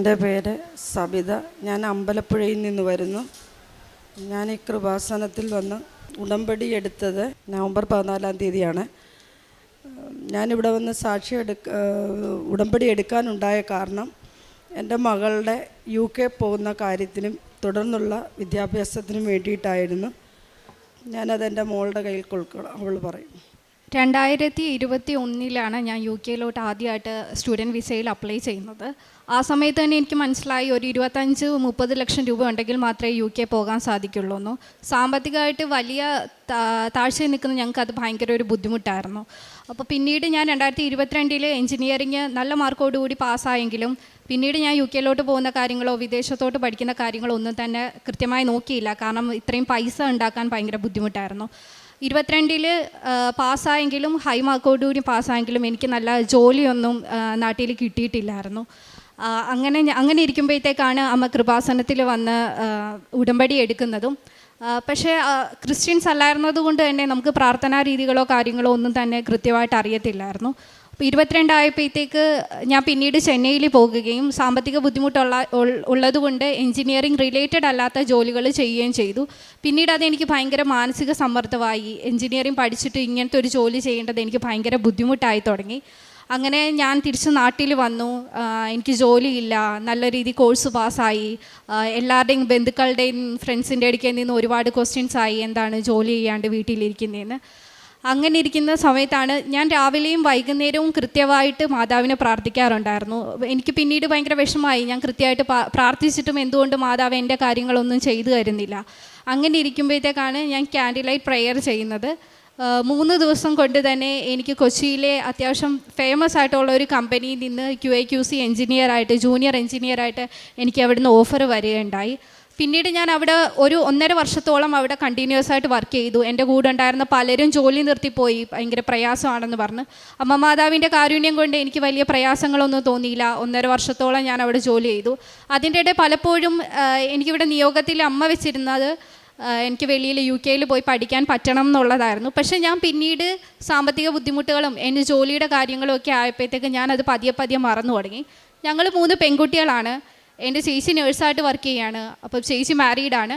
എന്റെ പേര് സബിത. ഞാൻ അമ്പലപ്പുഴയിൽ നിന്ന് വരുന്നു. ഞാൻ ഈ കൃപാസനത്തിൽ വന്ന് ഉടമ്പടി എടുത്തത് നവംബർ പതിനാലാം തീയതിയാണ്. ഞാനിവിടെ വന്ന് സാക്ഷി എടുക്ക ഉടമ്പടി എടുക്കാനുണ്ടായ കാരണം എന്റെ മകളുടെ യു കെ പോകുന്ന കാര്യത്തിനും തുടർന്നുള്ള വിദ്യാഭ്യാസത്തിനും വേണ്ടിയിട്ടായിരുന്നു. ഞാനത് എന്റെ മോളുടെ കയ്യിൽ കൊടുക്കണം അവൾ പറയും. രണ്ടായിരത്തി ഇരുപത്തി ഒന്നിലാണ് ഞാൻ യു കെയിലോട്ട് ആദ്യമായിട്ട് സ്റ്റുഡന്റ് വിസയിൽ അപ്ലൈ ചെയ്യുന്നത്. ആ സമയത്ത് തന്നെ എനിക്ക് മനസ്സിലായി ഒരു ഇരുപത്തഞ്ച് മുപ്പത് ലക്ഷം രൂപ ഉണ്ടെങ്കിൽ മാത്രമേ യു കെ പോകാൻ സാധിക്കുള്ളൂ എന്ന് സാമ്പത്തികമായിട്ട് വലിയ താഴ്ചയിൽ നിൽക്കുന്ന ഞങ്ങൾക്ക് അത് ഭയങ്കര ഒരു ബുദ്ധിമുട്ടായിരുന്നു. അപ്പോൾ പിന്നീട് ഞാൻ രണ്ടായിരത്തി ഇരുപത്തിരണ്ടിൽ എഞ്ചിനീയറിങ് നല്ല മാർക്കോടുകൂടി പാസ്സായെങ്കിലും പിന്നീട് ഞാൻ യു കെയിലോട്ട് പോകുന്ന കാര്യങ്ങളോ വിദേശത്തോട്ട് പഠിക്കുന്ന കാര്യങ്ങളോ ഒന്നും തന്നെ കൃത്യമായി നോക്കിയില്ല. കാരണം ഇത്രയും പൈസ ഉണ്ടാക്കാൻ ഭയങ്കര ബുദ്ധിമുട്ടായിരുന്നു. ഇരുപത്തിരണ്ടിൽ പാസ്സായെങ്കിലും ഹൈ മാർക്കോടുകൂടി പാസ്സായെങ്കിലും എനിക്ക് നല്ല ജോലിയൊന്നും നാട്ടിൽ കിട്ടിയിട്ടില്ലായിരുന്നു. അങ്ങനെ അങ്ങനെ ഇരിക്കുമ്പോഴത്തേക്കാണ് അമ്മ കൃപാസനത്തിൽ വന്ന് ഉടമ്പടി എടുക്കുന്നതും. പക്ഷേ ക്രിസ്ത്യൻസ് അല്ലായിരുന്നത് കൊണ്ട് തന്നെ നമുക്ക് പ്രാർത്ഥനാ രീതികളോ കാര്യങ്ങളോ ഒന്നും തന്നെ കൃത്യമായിട്ട് അറിയത്തില്ലായിരുന്നു. അപ്പോൾ ഇരുപത്തിരണ്ടായപ്പോഴത്തേക്ക് ഞാൻ പിന്നീട് ചെന്നൈയിൽ പോകുകയും സാമ്പത്തിക ബുദ്ധിമുട്ടുള്ള ഉള്ളതുകൊണ്ട് എഞ്ചിനീയറിംഗ് റിലേറ്റഡ് അല്ലാത്ത ജോലികൾ ചെയ്യുകയും ചെയ്തു. പിന്നീട് അതെനിക്ക് ഭയങ്കര മാനസിക സമ്മർദ്ദമായി. എഞ്ചിനീയറിംഗ് പഠിച്ചിട്ട് ഇങ്ങനത്തെ ഒരു ജോലി ചെയ്യേണ്ടത് എനിക്ക് ഭയങ്കര ബുദ്ധിമുട്ടായി തുടങ്ങി. അങ്ങനെ ഞാൻ തിരിച്ച് നാട്ടിൽ വന്നു. എനിക്ക് ജോലിയില്ല. നല്ല രീതി കോഴ്സ് പാസ്സായി. എല്ലാവരുടെയും ബന്ധുക്കളുടെയും ഫ്രണ്ട്സിന്റെ അടുക്കൽ നിന്ന് ഒരുപാട് ക്വസ്റ്റ്യൻസ് ആയി. എന്താണ് ജോലി ചെയ്യാണ്ട് വീട്ടിലിരിക്കുന്നതെന്ന് അങ്ങനെ ഇരിക്കുന്ന സമയത്താണ് ഞാൻ രാവിലെയും വൈകുന്നേരവും കൃത്യമായിട്ട് മാതാവിനെ പ്രാർത്ഥിക്കാറുണ്ടായിരുന്നു. എനിക്ക് പിന്നീട് ഭയങ്കര വിഷമമായി. ഞാൻ കൃത്യമായിട്ട് പ്രാർത്ഥിച്ചിട്ടും എന്തുകൊണ്ട് മാതാവ് എന്റെ കാര്യങ്ങളൊന്നും ചെയ്തു തരുന്നില്ല. അങ്ങനെ ഇരിക്കുമ്പോഴത്തേക്കാണ് ഞാൻ ക്യാൻഡിൽ ലൈറ്റ് പ്രെയർ ചെയ്യുന്നത്. മൂന്ന് ദിവസം കൊണ്ട് തന്നെ എനിക്ക് കൊച്ചിയിലെ അത്യാവശ്യം ഫേമസ് ആയിട്ടുള്ള ഒരു കമ്പനിയിൽ നിന്ന് Q A Q C engineer ആയിട്ട് ജൂനിയർ എഞ്ചിനീയർ ആയിട്ട് എനിക്ക് അവിടുന്ന് ഓഫർ വരികയുണ്ടായി. പിന്നീട് ഞാൻ അവിടെ ഒരു ഒന്നര വർഷത്തോളം അവിടെ കണ്ടിന്യൂസ് ആയിട്ട് വർക്ക് ചെയ്തു. എന്റെ കൂടെ ഉണ്ടായിരുന്ന പലരും ജോലി നിർത്തിപ്പോയി. ഭയങ്കര പ്രയാസമാണെന്ന് പറഞ്ഞ്. അമ്മ മാതാവിന്റെ കാരുണ്യം കൊണ്ട് എനിക്ക് വലിയ പ്രയാസങ്ങളൊന്നും തോന്നിയില്ല. ഒന്നര വർഷത്തോളം ഞാൻ അവിടെ ജോലി ചെയ്തു. അതിന്റെ ഇടയിൽ പലപ്പോഴും എനിക്കിവിടെ നിയോഗത്തിൽ അമ്മ വെച്ചിരുന്നത് എനിക്ക് വെളിയിൽ യു കെയിൽ പോയി പഠിക്കാൻ പറ്റണം എന്നുള്ളതായിരുന്നു. പക്ഷെ ഞാൻ പിന്നീട് സാമ്പത്തിക ബുദ്ധിമുട്ടുകളും എന്റെ ജോലിയുടെ കാര്യങ്ങളും ഒക്കെ ആയപ്പോഴത്തേക്ക് ഞാനത് പതിയെ പതിയെ മറന്നു തുടങ്ങി. ഞങ്ങൾ മൂന്ന് പെൺകുട്ടികളാണ്. എന്റെ ചേച്ചി നേഴ്സായിട്ട് വർക്ക് ചെയ്യാണ്. അപ്പം ചേച്ചി മാരീഡാണ്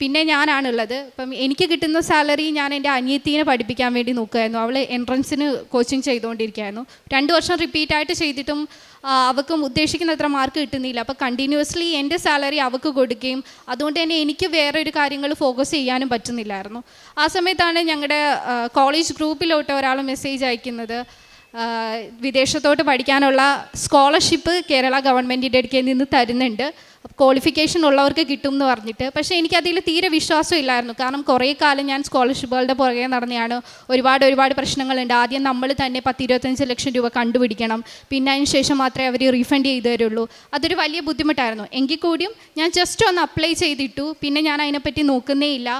പിന്നെ ഞാനാണുള്ളത്. അപ്പം എനിക്ക് കിട്ടുന്ന സാലറി ഞാൻ എന്റെ അനിയത്തീനെ പഠിപ്പിക്കാൻ വേണ്ടി നോക്കുമായിരുന്നു അവൾ എൻട്രൻസിന് കോച്ചിങ് ചെയ്തുകൊണ്ടിരിക്കുകയായിരുന്നു. രണ്ട് വർഷം റിപ്പീറ്റായിട്ട് ചെയ്തിട്ടും അവൾക്ക് ഉദ്ദേശിക്കുന്ന അത്ര മാർക്ക് കിട്ടുന്നില്ല. അപ്പോൾ കണ്ടിന്യൂസ്ലി എന്റെ സാലറി അവൾക്ക് കൊടുക്കുകയും അതുകൊണ്ട് തന്നെ എനിക്ക് വേറെ ഒരു കാര്യങ്ങൾ ഫോക്കസ് ചെയ്യാനും പറ്റുന്നില്ലായിരുന്നു. ആ സമയത്താണ് ഞങ്ങളുടെ കോളേജ് ഗ്രൂപ്പിലോട്ട് ഒരാൾ മെസ്സേജ് അയക്കുന്നത്. വിദേശത്തോട്ട് പഠിക്കാനുള്ള സ്കോളർഷിപ്പ് കേരള ഗവൺമെന്റിന്റെ അടുക്കൽ നിന്ന് തരുന്നുണ്ട്. ക്വാളിഫിക്കേഷൻ ഉള്ളവർക്ക് കിട്ടും എന്ന് പറഞ്ഞിട്ട്. പക്ഷേ എനിക്ക് എനിക്കതിൽ തീരെ വിശ്വാസം ഇല്ലായിരുന്നു. കാരണം കുറേ കാലം ഞാൻ സ്കോളർഷിപ്പുകളുടെ പുറകെ നടന്നെയാണ്. ഒരുപാട് ഒരുപാട് പ്രശ്നങ്ങളുണ്ട്. ആദ്യം നമ്മൾ തന്നെ പത്ത് ഇരുപത്തഞ്ച് ലക്ഷം രൂപ കണ്ടുപിടിക്കണം. പിന്നെ അതിന് ശേഷം മാത്രമേ അവർ റീഫണ്ട് ചെയ്തു തരുള്ളൂ. അതൊരു വലിയ ബുദ്ധിമുട്ടായിരുന്നു. എങ്കിൽ കൂടിയും ഞാൻ ജസ്റ്റ് ഒന്ന് അപ്ലൈ ചെയ്തിട്ടു. പിന്നെ ഞാൻ അതിനെപ്പറ്റി നോക്കുന്നേ ഇല്ല.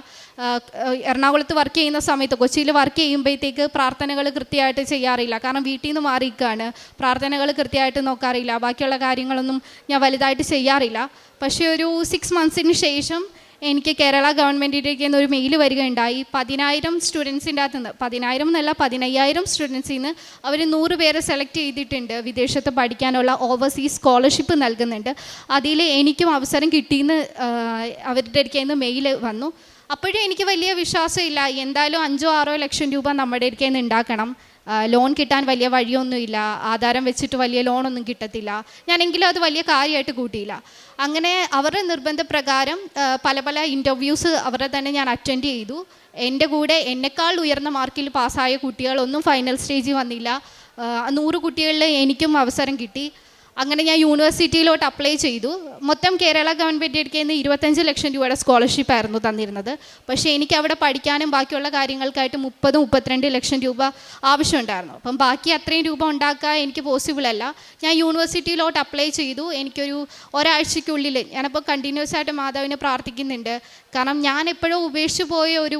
എറണാകുളത്ത് വർക്ക് ചെയ്യുന്ന സമയത്ത് കൊച്ചിയിൽ വർക്ക് ചെയ്യുമ്പോഴത്തേക്ക് പ്രാർത്ഥനകൾ കൃത്യമായിട്ട് ചെയ്യാറില്ല. കാരണം വീട്ടിൽ നിന്ന് മാറിയിരിക്കുകയാണ് പ്രാർത്ഥനകൾ കൃത്യമായിട്ട് നോക്കാറില്ല. ബാക്കിയുള്ള കാര്യങ്ങളൊന്നും ഞാൻ വലുതായിട്ട് ചെയ്യാറില്ല. പക്ഷേ ഒരു സിക്സ് മന്ത്സിന് ശേഷം എനിക്ക് കേരള ഗവൺമെന്റിലേക്ക് ഒരു മെയിൽ വരികയുണ്ടായി. പതിനായിരം സ്റ്റുഡൻസിന്റെ അകത്ത് നിന്ന് പതിനായിരം എന്നല്ല പതിനയ്യായിരം സ്റ്റുഡൻസിൽ നിന്ന് അവർ നൂറ് പേരെ സെലക്ട് ചെയ്തിട്ടുണ്ട്. വിദേശത്ത് പഠിക്കാനുള്ള ഓവർസീസ് സ്കോളർഷിപ്പ് നൽകുന്നുണ്ട്. അതിൽ എനിക്കും അവസരം കിട്ടിയെന്ന് അവരുടെ അടുക്കൽ നിന്ന് മെയിൽ വന്നു. അപ്പോഴും എനിക്ക് വലിയ വിശ്വാസമില്ല. എന്തായാലും അഞ്ചോ ആറോ ലക്ഷം രൂപ നമ്മുടെ അടുക്കൽ നിന്ന് ഉണ്ടാക്കണം. ലോൺ കിട്ടാൻ വലിയ വഴിയൊന്നുമില്ല. ആധാരം വെച്ചിട്ട് വലിയ ലോണൊന്നും കിട്ടത്തില്ല. ഞാനെങ്കിലും അത് വലിയ കാര്യമായിട്ട് കൂട്ടിയില്ല. അങ്ങനെ അവരുടെ നിർബന്ധപ്രകാരം പല പല ഇന്റർവ്യൂസ് അവരുടെ തന്നെ ഞാൻ അറ്റൻഡ് ചെയ്തു. എന്റെ കൂടെ എന്നെക്കാൾ ഉയർന്ന മാർക്കിൽ പാസ്സായ കുട്ടികളൊന്നും ഫൈനൽ സ്റ്റേജിൽ വന്നില്ല. നൂറ് കുട്ടികളിൽ എനിക്കും അവസരം കിട്ടി. അങ്ങനെ ഞാൻ യൂണിവേഴ്സിറ്റിയിലോട്ട് അപ്ലൈ ചെയ്തു. മൊത്തം കേരള ഗവൺമെന്റ് എടുക്കുന്ന ഇരുപത്തഞ്ച് ലക്ഷം രൂപയുടെ സ്കോളർഷിപ്പ് ആയിരുന്നു തന്നിരുന്നത്. പക്ഷേ എനിക്ക് അവിടെ പഠിക്കാനും ബാക്കിയുള്ള കാര്യങ്ങൾക്കായിട്ട് മുപ്പത് മുപ്പത്തിരണ്ട് ലക്ഷം രൂപ ആവശ്യമുണ്ടായിരുന്നു. അപ്പം ബാക്കി അത്രയും രൂപ ഉണ്ടാക്കാൻ എനിക്ക് പോസിബിൾ അല്ല. ഞാൻ യൂണിവേഴ്സിറ്റിയിലോട്ട് അപ്ലൈ ചെയ്തു. എനിക്കൊരു ഒരാഴ്ചയ്ക്കുള്ളിൽ ഞാനപ്പോൾ കണ്ടിന്യൂസ് ആയിട്ട് മാതാവിനെ പ്രാർത്ഥിക്കുന്നുണ്ട്. കാരണം ഞാൻ എപ്പോഴും ഉപേക്ഷിച്ചു പോയ ഒരു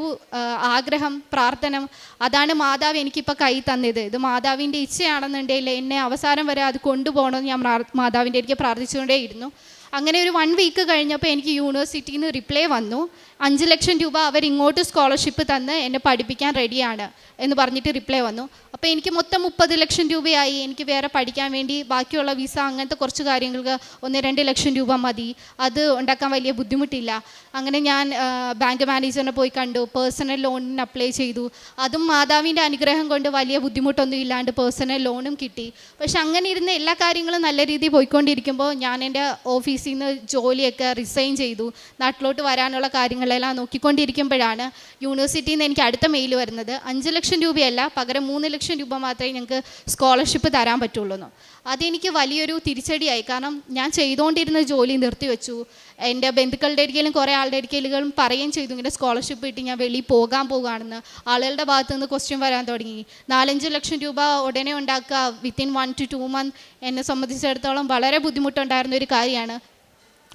ആഗ്രഹം പ്രാർത്ഥന അതാണ് മാതാവ് എനിക്കിപ്പോൾ കൈ തന്നത്. ഇത് മാതാവിന്റെ ഇച്ഛയാണെന്നുണ്ടെങ്കിൽ എന്നെ അവസാനം വരെ അത് കൊണ്ടുപോകണമെന്ന് ഞാൻ മാതാവിന്റെ എനിക്ക് പ്രാർത്ഥിച്ചുകൊണ്ടേയിരുന്നു. അങ്ങനെ ഒരു വൺ വീക്ക് കഴിഞ്ഞപ്പോൾ എനിക്ക് യൂണിവേഴ്സിറ്റിയിൽ നിന്ന് റിപ്ലൈ വന്നു. അഞ്ച് ലക്ഷം രൂപ അവർ ഇങ്ങോട്ട് സ്കോളർഷിപ്പ് തന്ന് എന്നെ പഠിപ്പിക്കാൻ റെഡിയാണ് എന്ന് പറഞ്ഞിട്ട് റിപ്ലൈ വന്നു. അപ്പോൾ എനിക്ക് മൊത്തം മുപ്പത് ലക്ഷം രൂപയായി. എനിക്ക് വേറെ പഠിക്കാൻ വേണ്ടി ബാക്കിയുള്ള വിസ അങ്ങനത്തെ കുറച്ച് കാര്യങ്ങൾക്ക് ഒന്ന് രണ്ട് ലക്ഷം രൂപ മതി. അത് ഉണ്ടാക്കാൻ വലിയ ബുദ്ധിമുട്ടില്ല. അങ്ങനെ ഞാൻ ബാങ്ക് മാനേജറിനെ പോയി കണ്ടു. പേഴ്സണൽ ലോണിന് അപ്ലൈ ചെയ്തു. അതും മാതാവിന്റെ അനുഗ്രഹം കൊണ്ട് വലിയ ബുദ്ധിമുട്ടൊന്നും ഇല്ലാണ്ട് പേഴ്സണൽ ലോണും കിട്ടി. പക്ഷെ അങ്ങനെ ഇരുന്ന് എല്ലാ കാര്യങ്ങളും നല്ല രീതിയിൽ പോയിക്കൊണ്ടിരിക്കുമ്പോൾ ഞാൻ എന്റെ ഓഫീസിൽ നിന്ന് ജോലിയൊക്കെ റിസൈൻ ചെയ്തു. നാട്ടിലോട്ട് വരാനുള്ള കാര്യങ്ങളെല്ലാം നോക്കിക്കൊണ്ടിരിക്കുമ്പോഴാണ് യൂണിവേഴ്സിറ്റിയിൽ നിന്ന് എനിക്ക് അടുത്ത മെയിൽ വരുന്നത്. അഞ്ച് ലക്ഷം രൂപയല്ല പകരം മൂന്ന് ലക്ഷം രൂപ മാത്രമേ ഞങ്ങൾക്ക് സ്കോളർഷിപ്പ് തരാൻ പറ്റുള്ളൂ എന്ന്. അതെനിക്ക് വലിയൊരു തിരിച്ചടിയായി. കാരണം ഞാൻ ചെയ്തുകൊണ്ടിരുന്ന ജോലി നിർത്തിവെച്ചു. എന്റെ ബന്ധുക്കളുടെ ഇടയ്ക്കലും കുറേ ആളുടെ ഇടയ്ക്കലുകളും പറയുകയും ചെയ്തു. ഇങ്ങനെ സ്കോളർഷിപ്പ് കിട്ടി ഞാൻ വെളിയിൽ പോകാൻ പോകുകയാണെന്ന് ആളുകളുടെ ഭാഗത്ത് നിന്ന് ക്വസ്റ്റ്യൻ വരാൻ തുടങ്ങി. നാലഞ്ച് ലക്ഷം രൂപ ഉടനെ ഉണ്ടാക്കുക within one two two month എന്നെ സംബന്ധിച്ചിടത്തോളം വളരെ ബുദ്ധിമുട്ടുണ്ടായിരുന്ന ഒരു കാര്യമാണ്.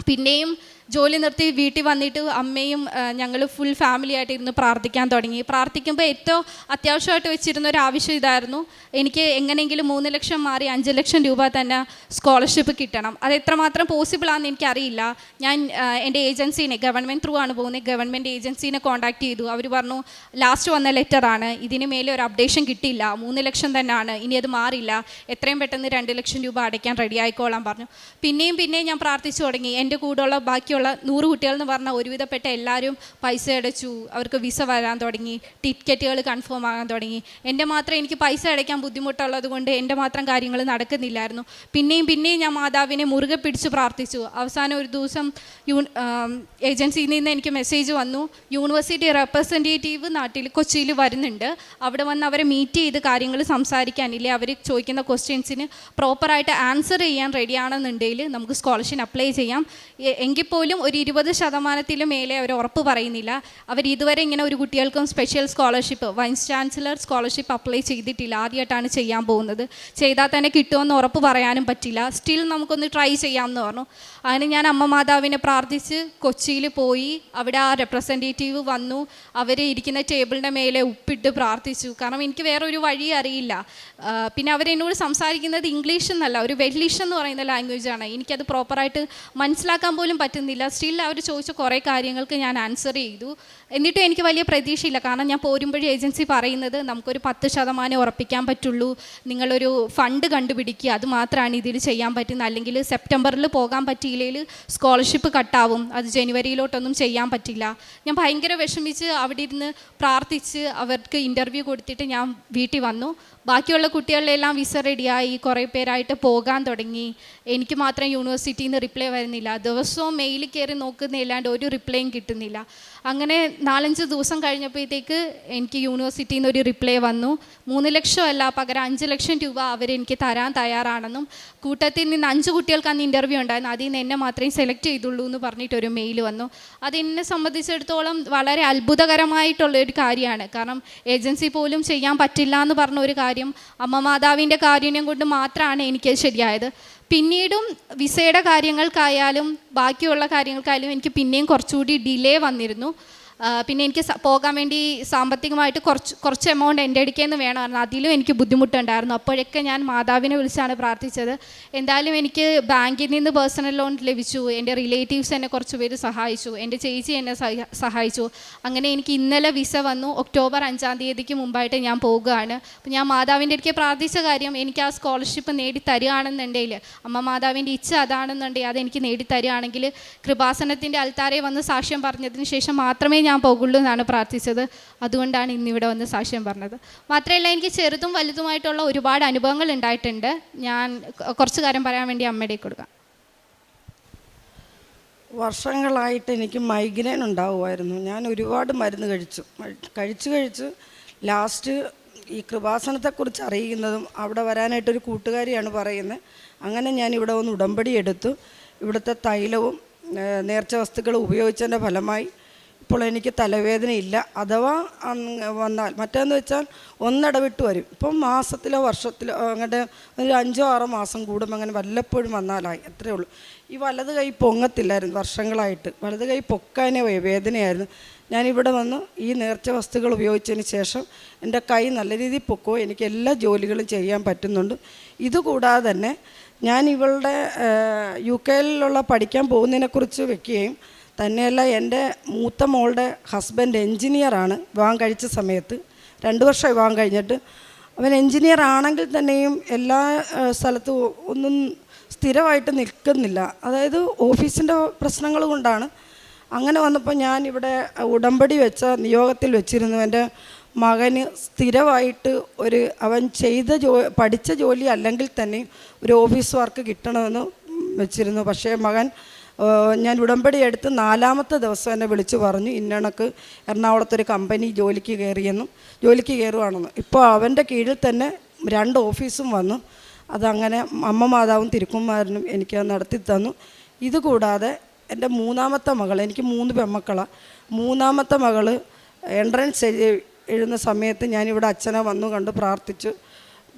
പിന്നെയും ജോലി നിർത്തി വീട്ടിൽ വന്നിട്ട് അമ്മയും ഞങ്ങൾ ഫുൾ ഫാമിലി ആയിട്ട് ഇരുന്ന് പ്രാർത്ഥിക്കാൻ തുടങ്ങി. പ്രാർത്ഥിക്കുമ്പോൾ ഏറ്റവും അത്യാവശ്യമായിട്ട് വെച്ചിരുന്ന ഒരു ആവശ്യം ഇതായിരുന്നു. എനിക്ക് എങ്ങനെയെങ്കിലും മൂന്ന് ലക്ഷം മാറി അഞ്ച് ലക്ഷം രൂപ തന്നെ സ്കോളർഷിപ്പ് കിട്ടണം. അത് എത്രമാത്രം പോസിബിൾ ആണെന്ന് എനിക്കറിയില്ല. ഞാൻ എന്റെ ഏജൻസീനെ ഗവൺമെന്റ് ത്രൂ ആണ് പോകുന്നത്. ഗവൺമെന്റ് ഏജൻസീനെ കോൺടാക്ട് ചെയ്തു. അവർ പറഞ്ഞു ലാസ്റ്റ് വന്ന ലെറ്ററാണ് ഇതിന് മേലെ ഒരു അപ്ഡേഷൻ കിട്ടിയില്ല. മൂന്ന് ലക്ഷം തന്നെയാണ്. ഇനി അത് മാറില്ല എത്രയും പെട്ടെന്ന് രണ്ട് ലക്ഷം രൂപ അടയ്ക്കാൻ റെഡി ആയിക്കോളാൻ പറഞ്ഞു. പിന്നെയും പിന്നെയും ഞാൻ പ്രാർത്ഥിച്ചു തുടങ്ങി. എന്റെ കൂടെയുള്ള ബാക്കിയുള്ള നൂറ് കുട്ടികൾ എന്ന് പറഞ്ഞാൽ ഒരുവിധപ്പെട്ട എല്ലാവരും പൈസ അടച്ചു അവർക്ക് വിസ വരാൻ തുടങ്ങി ടിക്കറ്റുകൾ കൺഫേം ആകാൻ തുടങ്ങി. എന്റെ മാത്രം എനിക്ക് പൈസ അടയ്ക്കാൻ ബുദ്ധിമുട്ടുള്ളത് കൊണ്ട് എന്റെ മാത്രം കാര്യങ്ങൾ നടക്കുന്നില്ലായിരുന്നു. പിന്നെയും പിന്നെയും ഞാൻ മാതാവിനെ മുറുകെ പിടിച്ച് പ്രാർത്ഥിച്ചു. അവസാനം ഒരു ദിവസം യൂൺ ഏജൻസിയിൽ നിന്ന് എനിക്ക് മെസ്സേജ് വന്നു. യൂണിവേഴ്സിറ്റി റെപ്രസെന്റേറ്റീവ് നാട്ടിൽ കൊച്ചിയിൽ വരുന്നുണ്ട്. അവിടെ വന്ന് അവരെ മീറ്റ് ചെയ്ത് കാര്യങ്ങൾ സംസാരിക്കാനില്ലേ അവർ ചോദിക്കുന്ന ക്വസ്റ്റ്യൻസിന് പ്രോപ്പറായിട്ട് ആൻസർ ചെയ്യാൻ റെഡിയാണെന്നുണ്ടെങ്കിൽ നമുക്ക് സ്കോളർഷിപ്പ് അപ്ലൈ ചെയ്യാം. എങ്കിൽ പോലും ഒരു ഇരുപത് ശതമാനത്തിലും മേലെ അവർ ഉറപ്പ് പറയുന്നില്ല. അവർ ഇതുവരെ ഇങ്ങനെ ഒരു കുട്ടികൾക്കും special scholarship vice chancellor scholarship apply ചെയ്തിട്ടില്ല. ആദ്യമായിട്ടാണ് ചെയ്യാൻ പോകുന്നത്. ചെയ്താൽ തന്നെ കിട്ടുമെന്ന് ഉറപ്പ് പറയാനും പറ്റില്ല. സ്റ്റിൽ നമുക്കൊന്ന് ട്രൈ ചെയ്യാമെന്ന് പറഞ്ഞു. അങ്ങനെ ഞാൻ അമ്മ മാതാവിനെ പ്രാർത്ഥിച്ച് കൊച്ചിയിൽ പോയി. അവിടെ ആ റെപ്രസെന്റേറ്റീവ് വന്നു. അവർ ഇരിക്കുന്ന ടേബിളിന്റെ മേലെ ഉപ്പിട്ട് പ്രാർത്ഥിച്ചു. കാരണം എനിക്ക് വേറെ ഒരു വഴി അറിയില്ല. പിന്നെ അവരെന്നോട് സംസാരിക്കുന്നത് ഇംഗ്ലീഷ് എന്നല്ല. ഒരു വെല്ലിഷ് എന്ന് പറയുന്ന ലാംഗ്വേജാണ് എനിക്കത് പ്രോപ്പറായിട്ട് മനസ്സിലാക്കാൻ പോലും പറ്റുന്നില്ല. സ്റ്റിൽ അവർ ചോദിച്ച കുറേ കാര്യങ്ങൾക്ക് ഞാൻ ആൻസർ ചെയ്തു. എന്നിട്ടും എനിക്ക് വലിയ പ്രതീക്ഷയില്ല. കാരണം ഞാൻ പോരുമ്പോഴേ ഏജൻസി പറയുന്നത് നമുക്കൊരു പത്ത് ശതമാനം ഉറപ്പിക്കാൻ പറ്റുള്ളൂ. നിങ്ങളൊരു ഫണ്ട് കണ്ടുപിടിക്കുക. അത് മാത്രമാണ് ഇതിൽ ചെയ്യാൻ പറ്റുന്നത്. അല്ലെങ്കിൽ സെപ്റ്റംബറിൽ പോകാൻ പറ്റിയില്ലെങ്കിൽ സ്കോളർഷിപ്പ് കട്ടാവും. അത് ജനുവരിയിലോട്ടൊന്നും ചെയ്യാൻ പറ്റില്ല. ഞാൻ ഭയങ്കര വിഷമിച്ച് അവിടെ ഇരുന്ന് പ്രാർത്ഥിച്ച് അവർക്ക് ഇന്റർവ്യൂ കൊടുത്തിട്ട് ഞാൻ വീട്ടിൽ വന്നു. ബാക്കിയുള്ള കുട്ടികളിലെല്ലാം വിസ റെഡിയായി കുറേ പേരായിട്ട് പോകാൻ തുടങ്ങി. എനിക്ക് മാത്രം യൂണിവേഴ്സിറ്റിയിൽ നിന്ന് റിപ്ലൈ വരുന്നില്ല. ദിവസവും മെയിൽ കയറി നോക്കുന്നില്ലാണ്ട് ഒരു റിപ്ലൈയും കിട്ടുന്നില്ല. അങ്ങനെ നാലഞ്ച് ദിവസം കഴിഞ്ഞപ്പോഴത്തേക്ക് എനിക്ക് യൂണിവേഴ്സിറ്റിയിൽ നിന്ന് ഒരു റിപ്ലൈ വന്നു. മൂന്ന് ലക്ഷം അല്ല പകരം അഞ്ച് ലക്ഷം രൂപ അവരെനിക്ക് തരാൻ തയ്യാറാണെന്നും കൂട്ടത്തിൽ നിന്ന് അഞ്ച് കുട്ടികൾക്ക് അന്ന് ഇന്റർവ്യൂ ഉണ്ടായിരുന്നു. അതിൽ നിന്ന് എന്നെ മാത്രമേ സെലക്ട് ചെയ്തുള്ളൂ എന്ന് പറഞ്ഞിട്ടൊരു മെയിൽ വന്നു. അത് എന്നെ സംബന്ധിച്ചിടത്തോളം വളരെ അത്ഭുതകരമായിട്ടുള്ള ഒരു കാര്യമാണ്. കാരണം ഏജൻസി പോലും ചെയ്യാൻ പറ്റില്ല എന്ന് പറഞ്ഞ ഒരു കാര്യം അമ്മ മാതാവിന്റെ കാരുണ്യം കൊണ്ട് മാത്രമാണ് എനിക്കത് ശരിയായത്. പിന്നീടും വിസയുടെ കാര്യങ്ങൾക്കായാലും ബാക്കിയുള്ള കാര്യങ്ങൾക്കായാലും എനിക്ക് പിന്നെയും കുറച്ചുകൂടി ഡിലേ വന്നിരുന്നു. പിന്നെ എനിക്ക് പോകാൻ വേണ്ടി സാമ്പത്തികമായിട്ട് കുറച്ച് കുറച്ച് എമൗണ്ട് എന്റെ അടുക്കേന്ന് വേണമായിരുന്നു. അതിലും എനിക്ക് ബുദ്ധിമുട്ടുണ്ടായിരുന്നു. അപ്പോഴൊക്കെ ഞാൻ മാതാവിനെ വിളിച്ചാണ് പ്രാർത്ഥിച്ചത്. എന്തായാലും എനിക്ക് ബാങ്കിൽ നിന്ന് പേഴ്സണൽ ലോൺ ലഭിച്ചു. എന്റെ റിലേറ്റീവ്സ് എന്നെ കുറച്ച് പേര് സഹായിച്ചു. എന്റെ ചേച്ചി എന്നെ സഹായിച്ചു. അങ്ങനെ എനിക്ക് ഇന്നലെ വിസ വന്നു. ഒക്ടോബർ അഞ്ചാം തീയതിക്ക് മുമ്പായിട്ട് ഞാൻ പോകുകയാണ് അപ്പോൾ ഞാൻ മാതാവിന്റെ അടുക്കെ പ്രാർത്ഥിച്ച കാര്യം എനിക്ക് ആ സ്കോളർഷിപ്പ് നേടി തരികയാണെന്നുണ്ടെങ്കിൽ അമ്മ മാതാവിന്റെ ഇച്ഛ അതാണെന്നുണ്ടെങ്കിൽ അതെനിക്ക് നേടി തരികയാണെങ്കിൽ കൃപാസനത്തിന്റെ അൽത്താരെ വന്ന് സാക്ഷ്യം പറഞ്ഞതിന് ശേഷം മാത്രമേ ഞാൻ പോകുള്ളൂ എന്നാണ് പ്രാർത്ഥിച്ചത്. അതുകൊണ്ടാണ് ഇന്നിവിടെ വന്ന് സാക്ഷ്യം പറഞ്ഞത്. മാത്രമല്ല എനിക്ക് ചെറുതും വലുതുമായിട്ടുള്ള ഒരുപാട് അനുഭവങ്ങൾ ഉണ്ടായിട്ടുണ്ട്. ഞാൻ കുറച്ചു കാര്യം പറയാൻ വേണ്ടി അമ്മയുടെ കൊടുക്കാം. വർഷങ്ങളായിട്ട് എനിക്ക് മൈഗ്രെയിൻ ഉണ്ടാവുമായിരുന്നു. ഞാൻ ഒരുപാട് മരുന്ന് കഴിച്ചു. കഴിച്ചു കഴിച്ച് ലാസ്റ്റ് ഈ കൃപാസനത്തെക്കുറിച്ച് അറിയുന്നതും അവിടെ വരാനായിട്ടൊരു കൂട്ടുകാരിയാണ് പറയുന്നത്. അങ്ങനെ ഞാൻ ഇവിടെ വന്ന് ഉടമ്പടി എടുത്തു. ഇവിടുത്തെ തൈലവും നേർച്ച വസ്തുക്കളും ഉപയോഗിച്ചതിന്റെ ഫലമായി ഇപ്പോൾ എനിക്ക് തലവേദനയില്ല അഥവാ വന്നാൽ മറ്റേന്ന് വെച്ചാൽ ഒന്നിടവിട്ട് വരും. ഇപ്പം മാസത്തിലോ വർഷത്തിലോ അങ്ങോട്ട് ഒരു അഞ്ചോ ആറോ മാസം കൂടുമ്പോൾ അങ്ങനെ വല്ലപ്പോഴും വന്നാലായി. അത്രേ ഉള്ളൂ. ഈ വലത് കൈ പൊങ്ങത്തില്ലായിരുന്നു വർഷങ്ങളായിട്ട്. വലത് കൈ പൊക്കാനേ പോയി വേദനയായിരുന്നു. ഞാനിവിടെ വന്ന് ഈ നേർച്ച വസ്തുക്കൾ ഉപയോഗിച്ചതിന് ശേഷം എന്റെ കൈ നല്ല രീതിയിൽ പൊക്കോ എനിക്ക് എല്ലാ ജോലികളും ചെയ്യാൻ പറ്റുന്നുണ്ട്. ഇതുകൂടാതെ തന്നെ ഞാൻ ഇവളുടെ യു കെയിലുള്ള പഠിക്കാൻ പോകുന്നതിനെക്കുറിച്ച് വെക്കുകയും തന്നെയല്ല എന്റെ മൂത്ത മോളുടെ ഹസ്ബൻഡ് എൻജിനീയറാണ് വിവാഹം കഴിച്ച സമയത്ത്. രണ്ട് വർഷം വിവാഹം കഴിഞ്ഞിട്ട്. അവൻ എൻജിനീയർ ആണെങ്കിൽ തന്നെയും എല്ലാ സ്ഥലത്തും ഒന്നും സ്ഥിരമായിട്ട് നിൽക്കുന്നില്ല. അതായത് ഓഫീസിന്റെ പ്രശ്നങ്ങൾ കൊണ്ടാണ്. അങ്ങനെ വന്നപ്പോൾ ഞാൻ ഇവിടെ ഉടമ്പടി വെച്ച നിയോഗത്തിൽ വെച്ചിരുന്നു. എന്റെ മകന് സ്ഥിരമായിട്ട് ഒരു അവൻ ചെയ്ത ജോ പഠിച്ച ജോലി അല്ലെങ്കിൽ തന്നെ ഒരു ഓഫീസ് വർക്ക് കിട്ടണമെന്ന് വെച്ചിരുന്നു. പക്ഷേ മകൻ ഞാൻ ഉടമ്പടി എടുത്ത് നാലാമത്തെ ദിവസം എന്നെ വിളിച്ചു പറഞ്ഞു ഇന്നണക്ക് എറണാകുളത്തൊരു കമ്പനി ജോലിക്ക് കയറിയെന്നും ജോലിക്ക് കയറുവാണെന്നും. ഇപ്പോൾ അവന്റെ കീഴിൽ തന്നെ രണ്ട് ഓഫീസും വന്നു. അതങ്ങനെ അമ്മ മാതാവും തിരുക്കുമാരനും എനിക്ക് നടത്തി തന്നു. ഇതുകൂടാതെ എന്റെ മൂന്നാമത്തെ മകൾ എനിക്ക് മൂന്ന് പെമ്മക്കളാണ് മൂന്നാമത്തെ മകൾ എൻട്രൻസ് എഴു- എഴുതുന്ന സമയത്ത് ഞാനിവിടെ അച്ഛനെ വന്നു കണ്ട് പ്രാർത്ഥിച്ചു.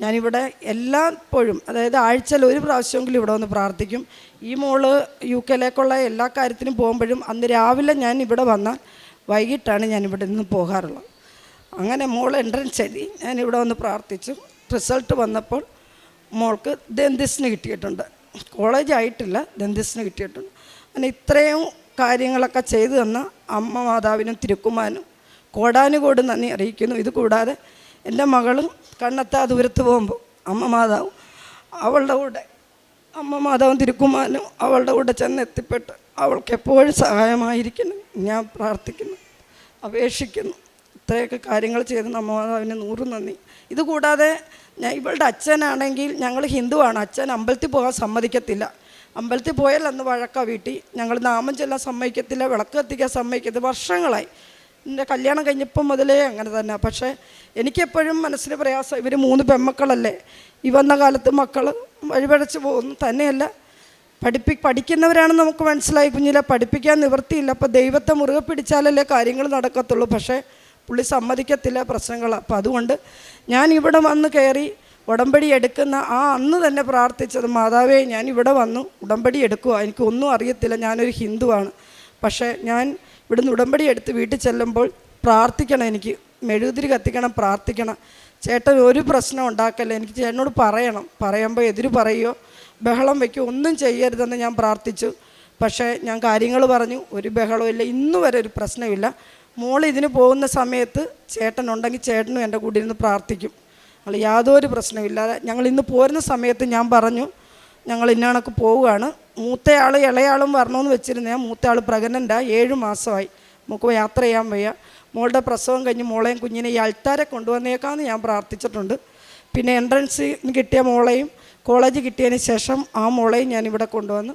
ഞാനിവിടെ എല്ലായ്പ്പോഴും അതായത് ആഴ്ചയിൽ ഒരു പ്രാവശ്യമെങ്കിലും ഇവിടെ വന്ന് പ്രാർത്ഥിക്കും. ഈ മോൾ യു കെയിലേക്കുള്ള എല്ലാ കാര്യത്തിനും പോകുമ്പോഴും അന്ന് രാവിലെ ഞാൻ ഇവിടെ വന്നാൽ വൈകിട്ടാണ് ഞാൻ ഇവിടെ നിന്ന് പോകാറുള്ളത്. അങ്ങനെ മോൾ എൻട്രൻസ് എഴുതി ഞാൻ ഇവിടെ വന്ന് പ്രാർത്ഥിച്ചു. റിസൾട്ട് വന്നപ്പോൾ മോൾക്ക് ദന്തിസിന് കിട്ടിയിട്ടുണ്ട്. കോളേജ് ആയിട്ടില്ല ദന്തിസിന് കിട്ടിയിട്ടുണ്ട്. അങ്ങനെ ഇത്രയും കാര്യങ്ങളൊക്കെ ചെയ്തു തന്ന അമ്മ മാതാവിനും തിരുക്കുമാനും കോടാനുകോട് നന്ദി അറിയിക്കുന്നു. ഇത് കൂടാതെ എന്റെ മകളും കണ്ണത്താ ദൂരത്ത് പോകുമ്പോൾ അമ്മ മാതാവും അവളുടെ കൂടെ അമ്മ മാതാവും തിരുക്കുമാനും അവളുടെ കൂടെ ചെന്ന് എത്തിപ്പെട്ട് അവൾക്ക് എപ്പോഴും സഹായമായിരിക്കണം. ഞാൻ പ്രാർത്ഥിക്കുന്നു അപേക്ഷിക്കുന്നു. ഇത്രയൊക്കെ കാര്യങ്ങൾ ചെയ്ത് അമ്മ മാതാവിന് നൂറ് നന്ദി. ഇതുകൂടാതെ ഞാൻ ഇവളുടെ അച്ഛനാണെങ്കിൽ ഞങ്ങൾ ഹിന്ദുവാണ്. അച്ഛൻ അമ്പലത്തിൽ പോകാൻ സമ്മതിക്കത്തില്ല. അമ്പലത്തിൽ പോയാൽ അന്ന് വഴക്ക വീട്ടിൽ ഞങ്ങൾ നാമം ചെല്ലാൻ സമ്മതിക്കത്തില്ല വിളക്ക് കത്തിക്കാൻ സമ്മതിക്കത്തില്ല. വർഷങ്ങളായി എന്റെ കല്യാണം കഴിഞ്ഞപ്പം മുതലേ അങ്ങനെ തന്നെ. പക്ഷേ എനിക്കെപ്പോഴും മനസ്സിന് പ്രയാസം ഇവർ മൂന്ന് പെമ്മക്കളല്ലേ? ഈ വന്ന കാലത്ത് മക്കൾ വഴിപഴച്ച് പോകുന്നു തന്നെയല്ല. പഠിപ്പി പഠിക്കുന്നവരാണെന്ന് നമുക്ക് മനസ്സിലായി കുഞ്ഞിലെ പഠിപ്പിക്കാൻ നിവൃത്തിയില്ല. അപ്പോൾ ദൈവത്തെ മുറുകെ പിടിച്ചാലല്ലേ കാര്യങ്ങൾ നടക്കത്തുള്ളൂ. പക്ഷേ പുള്ളി സമ്മതിക്കത്തില്ല പ്രശ്നങ്ങൾ അപ്പോൾ അതുകൊണ്ട് ഞാൻ ഇവിടെ വന്ന് കയറി ഉടമ്പടി എടുക്കുന്ന ആ അന്ന് തന്നെ പ്രാർത്ഥിച്ചത് മാതാവേ ഞാൻ ഇവിടെ വന്നു ഉടമ്പടി എടുക്കുക എനിക്കൊന്നും അറിയത്തില്ല. ഞാനൊരു ഹിന്ദുവാണ്. പക്ഷേ ഞാൻ ഇവിടുന്ന് ഉടമ്പടി എടുത്ത് വീട്ടിൽ ചെല്ലുമ്പോൾ പ്രാർത്ഥിക്കണം എനിക്ക്. മെഴുകുതിരി കത്തിക്കണം പ്രാർത്ഥിക്കണം. ചേട്ടൻ ഒരു പ്രശ്നം ഉണ്ടാക്കല്ല എനിക്ക് ചേട്ടനോട് പറയണം. പറയുമ്പോൾ എതിര് പറയുകയോ ബഹളം വയ്ക്കുകയോ ഒന്നും ചെയ്യരുതെന്ന് ഞാൻ പ്രാർത്ഥിച്ചു. പക്ഷേ ഞാൻ കാര്യങ്ങൾ പറഞ്ഞു ഒരു ബഹളമില്ല ഇന്നു വരെ ഒരു പ്രശ്നമില്ല മോൾ ഇതിന് പോകുന്ന സമയത്ത് ചേട്ടൻ ചേട്ടനുണ്ടെങ്കിൽ ചേട്ടനും എന്റെ കൂടെ ഇരുന്ന് പ്രാർത്ഥിക്കും. ഞങ്ങൾ യാതൊരു പ്രശ്നമില്ലാതെ ഞങ്ങൾ ഇന്ന് പോരുന്ന സമയത്ത് ഞാൻ പറഞ്ഞു ഞങ്ങൾ ഇന്നണക്ക് പോവുകയാണ്. മൂത്തയാൾ ഇളയാളും വരണമെന്ന് വെച്ചിരുന്ന മൂത്തയാൾ പ്രഗ്നന്റാണ് ഏഴ് മാസമായി. നമുക്ക് യാത്ര ചെയ്യാൻ വയ്യ. മോളുടെ പ്രസവം കഴിഞ്ഞ് മോളെയും കുഞ്ഞിനെ ഈ അൾത്താരെ കൊണ്ടുവന്നേക്കാമെന്ന് ഞാൻ പ്രാർത്ഥിച്ചിട്ടുണ്ട്. പിന്നെ എൻട്രൻസ് കിട്ടിയ മോളെയും കോളേജ് കിട്ടിയതിന് ശേഷം ആ മോളെയും ഞാൻ ഇവിടെ കൊണ്ടുവന്ന്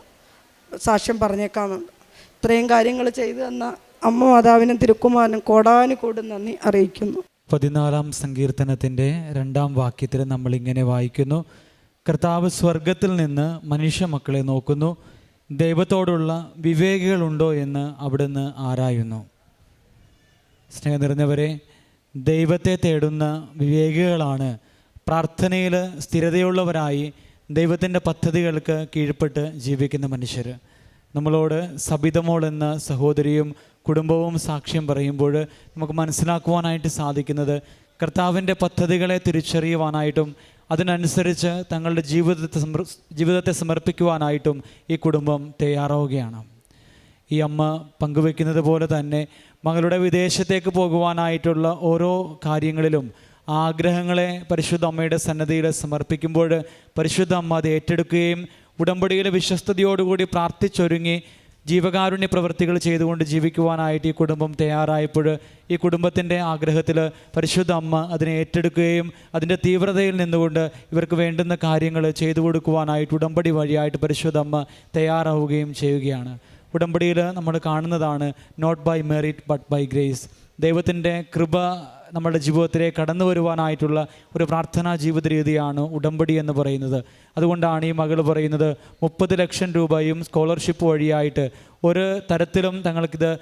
സാക്ഷ്യം പറഞ്ഞേക്കാമെന്നുണ്ട് ഇത്രയും കാര്യങ്ങൾ ചെയ്തു തന്ന അമ്മ മാതാവിനും തിരുക്കുമാരനും കോടാനുകൂടും നന്ദി അറിയിക്കുന്നു. പതിനാലാം സങ്കീർത്തനത്തിന്റെ രണ്ടാം വാക്യത്തിൽ നമ്മൾ ഇങ്ങനെ വായിക്കുന്നു. കർത്താവ് സ്വർഗത്തിൽ നിന്ന് മനുഷ്യ മക്കളെ നോക്കുന്നു. ദൈവത്തോടുള്ള വിവേകികളുണ്ടോ എന്ന് അവിടുന്ന് ആരായുന്നു? സ്നേഹം നിറഞ്ഞവരെ ദൈവത്തെ തേടുന്ന വിവേകികളാണ്. പ്രാർത്ഥനയിൽ സ്ഥിരതയുള്ളവരായി ദൈവത്തിന്റെ പദ്ധതികൾക്ക് കീഴ്പ്പെട്ട് ജീവിക്കുന്ന മനുഷ്യർ നമ്മളോട് സബിതമോൾ എന്ന സഹോദരിയും കുടുംബവും സാക്ഷ്യം പറയുമ്പോൾ നമുക്ക് മനസ്സിലാക്കുവാനായിട്ട് സാധിക്കുന്നത് കർത്താവിന്റെ പദ്ധതികളെ തിരിച്ചറിയുവാനായിട്ടും അതിനനുസരിച്ച് തങ്ങളുടെ ജീവിതത്തെ സമർ ജീവിതത്തെ സമർപ്പിക്കുവാനായിട്ടും ഈ കുടുംബം തയ്യാറാവുകയാണ്. ഈ അമ്മ പങ്കുവെക്കുന്നത് പോലെ തന്നെ മകളുടെ വിദേശത്തേക്ക് പോകുവാനായിട്ടുള്ള ഓരോ കാര്യങ്ങളിലും ആഗ്രഹങ്ങളെ പരിശുദ്ധ അമ്മയുടെ സന്നദ്ധിയിൽ സമർപ്പിക്കുമ്പോൾ പരിശുദ്ധ അമ്മ അത് ഏറ്റെടുക്കുകയും ഉടമ്പടിയിലെ വിശ്വസ്തയോടുകൂടി പ്രാർത്ഥിച്ചൊരുങ്ങി ജീവകാരുണ്യ പ്രവൃത്തികൾ ചെയ്തുകൊണ്ട് ജീവിക്കുവാനായിട്ട് ഈ കുടുംബം തയ്യാറായപ്പോൾ ഈ കുടുംബത്തിന്റെ ആഗ്രഹത്തിൽ പരിശുദ്ധ അമ്മ അതിനെ ഏറ്റെടുക്കുകയും അതിന്റെ തീവ്രതയിൽ നിന്നുകൊണ്ട് ഇവർക്ക് വേണ്ടുന്ന കാര്യങ്ങൾ ചെയ്തു കൊടുക്കുവാനായിട്ട് ഉടമ്പടി വഴിയായിട്ട് പരിശുദ്ധ അമ്മ തയ്യാറാവുകയും ചെയ്യുകയാണ്. ഉടമ്പടിയിൽ നമ്മൾ കാണുന്നതാണ് not by merit but by grace ദൈവത്തിന്റെ കൃപ നമ്മുടെ ജീവിതത്തിലേക്ക് കടന്നു വരുവാനായിട്ടുള്ള ഒരു പ്രാർത്ഥനാ ജീവിത രീതിയാണ് ഉടമ്പടി എന്ന് പറയുന്നത്. അതുകൊണ്ടാണ് ഈ മകൾ പറയുന്നത് മുപ്പത് ലക്ഷം രൂപയും സ്കോളർഷിപ്പ് വഴിയായിട്ട് ഒരു തരത്തിലും തങ്ങൾക്കിത്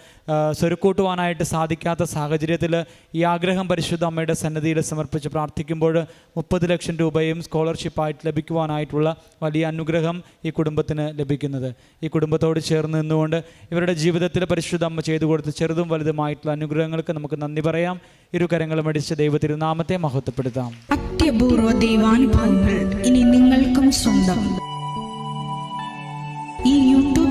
സ്വരുക്കൂട്ടുവാനായിട്ട് സാധിക്കാത്ത സാഹചര്യത്തിൽ ഈ ആഗ്രഹം പരിശുദ്ധ അമ്മയുടെ സന്നദ്ധിയിൽ സമർപ്പിച്ച് പ്രാർത്ഥിക്കുമ്പോൾ മുപ്പത് ലക്ഷം രൂപയും സ്കോളർഷിപ്പായിട്ട് ലഭിക്കുവാനായിട്ടുള്ള വലിയ അനുഗ്രഹം ഈ കുടുംബത്തിന് ലഭിക്കുന്നത്. ഈ കുടുംബത്തോട് ചേർന്ന് നിന്നുകൊണ്ട് ഇവരുടെ ജീവിതത്തിൽ പരിശുദ്ധ അമ്മ ചെയ്തു കൊടുത്ത് ചെറുതും വലുതുമായിട്ടുള്ള അനുഗ്രഹങ്ങൾക്ക് നമുക്ക് നന്ദി പറയാം. ഇരു കരങ്ങളും അടിച്ച് ദൈവത്തിരുനാമത്തെ മഹത്വപ്പെടുത്താം. അത്യപൂർവ ദൈവാനുഭവങ്ങൾ ഇനി നിങ്ങൾക്കും സ്വന്തം.